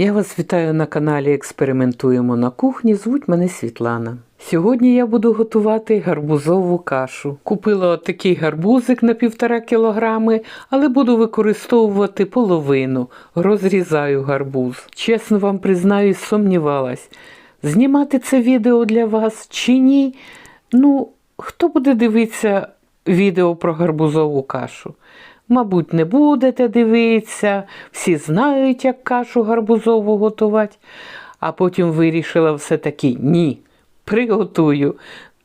Я вас вітаю на каналі Експериментуємо на кухні. Звуть мене Світлана. Сьогодні я буду готувати гарбузову кашу. Купила такий гарбузик на півтора кілограми, але буду використовувати половину. Розрізаю гарбуз. Чесно вам признаюсь, сумнівалась, знімати це відео для вас чи ні. Ну, хто буде дивитися відео про гарбузову кашу? Мабуть, не будете дивитися, всі знають, як кашу гарбузову готувати. А потім вирішила все-таки ні, приготую.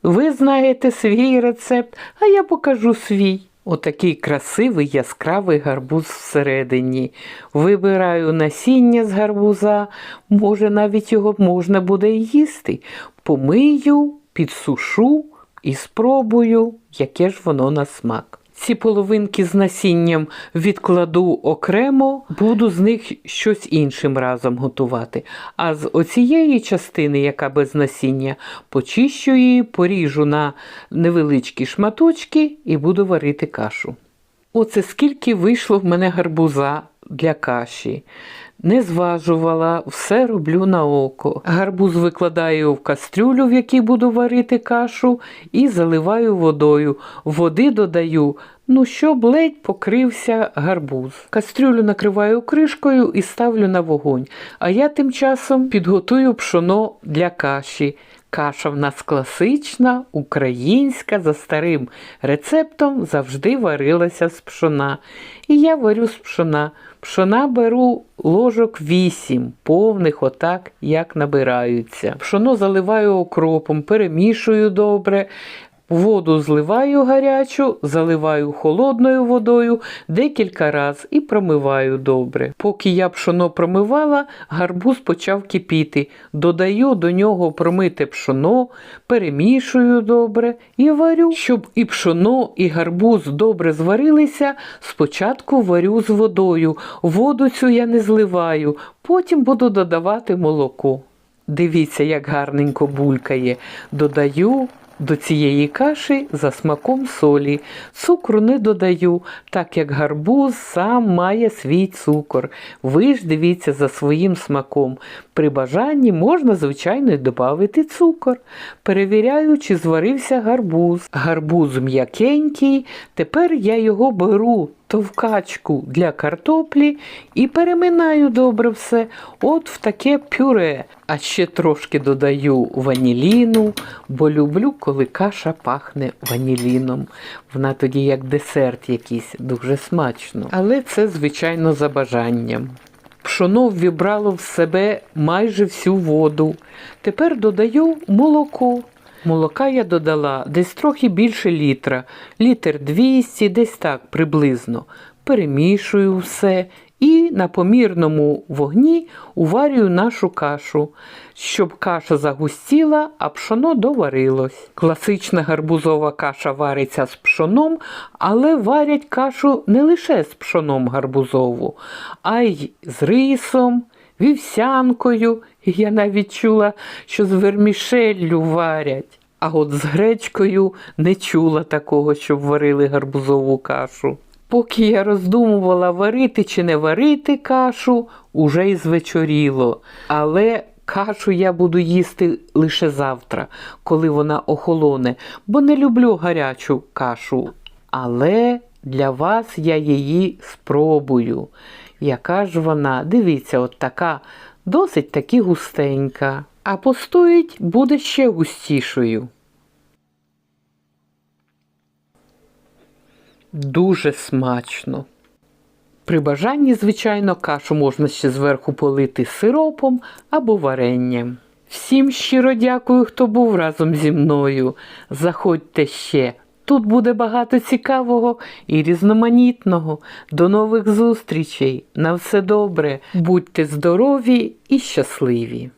Ви знаєте свій рецепт, а я покажу свій. Отакий красивий яскравий гарбуз всередині. Вибираю насіння з гарбуза, може навіть його можна буде їсти. Помию, підсушу і спробую, яке ж воно на смак. Ці половинки з насінням відкладу окремо, буду з них щось іншим разом готувати. А з оцієї частини, яка без насіння, почищу її, поріжу на невеличкі шматочки і буду варити кашу. Оце скільки вийшло в мене гарбуза для каші. Не зважувала, все роблю на око. Гарбуз викладаю в кастрюлю, в якій буду варити кашу, і заливаю водою. Води додаю, ну щоб ледь покрився гарбуз. Кастрюлю накриваю кришкою і ставлю на вогонь. А я тим часом підготую пшоно для каші. Каша в нас класична, українська, за старим рецептом завжди варилася з пшона. І я варю з пшона. Пшона беру ложок 8, повних, отак, як набираються. Пшоно заливаю окропом, перемішую добре. Воду зливаю гарячу, заливаю холодною водою декілька разів і промиваю добре. Поки я пшоно промивала, гарбуз почав кипіти. Додаю до нього промите пшоно, перемішую добре і варю. Щоб і пшоно, і гарбуз добре зварилися, спочатку варю з водою. Воду цю я не зливаю, потім буду додавати молоко. Дивіться, як гарненько булькає. Додаю до цієї каші за смаком солі. Цукру не додаю, так як гарбуз сам має свій цукор. Ви ж дивіться за своїм смаком. При бажанні можна, звичайно, й додати цукор. Перевіряю, чи зварився гарбуз. Гарбуз м'якенький, тепер я його беру товкачку для картоплі і переминаю добре все от в таке пюре. А ще трошки додаю ваніліну, бо люблю, коли каша пахне ваніліном. Вона тоді як десерт якийсь, дуже смачно. Але це, звичайно, за бажанням. Пшоно ввібрало в себе майже всю воду. Тепер додаю молоко. Молока я додала десь трохи більше літра, літр 200, десь так приблизно. Перемішую все і на помірному вогні уварюю нашу кашу, щоб каша загустіла, а пшоно доварилось. Класична гарбузова каша вариться з пшоном, але варять кашу не лише з пшоном гарбузову, а й з рисом, вівсянкою. Я навіть чула, що з вермішеллю варять. А от з гречкою не чула такого, щоб варили гарбузову кашу. Поки я роздумувала, варити чи не варити кашу, уже й звечоріло. Але кашу я буду їсти лише завтра, коли вона охолоне, бо не люблю гарячу кашу. Але для вас я її спробую. Яка ж вона, дивіться, от така, досить таки густенька. А постоїть буде ще густішою. Дуже смачно. При бажанні, звичайно, кашу можна ще зверху полити сиропом або варенням. Всім щиро дякую, хто був разом зі мною. Заходьте ще. Тут буде багато цікавого і різноманітного. До нових зустрічей. На все добре. Будьте здорові і щасливі!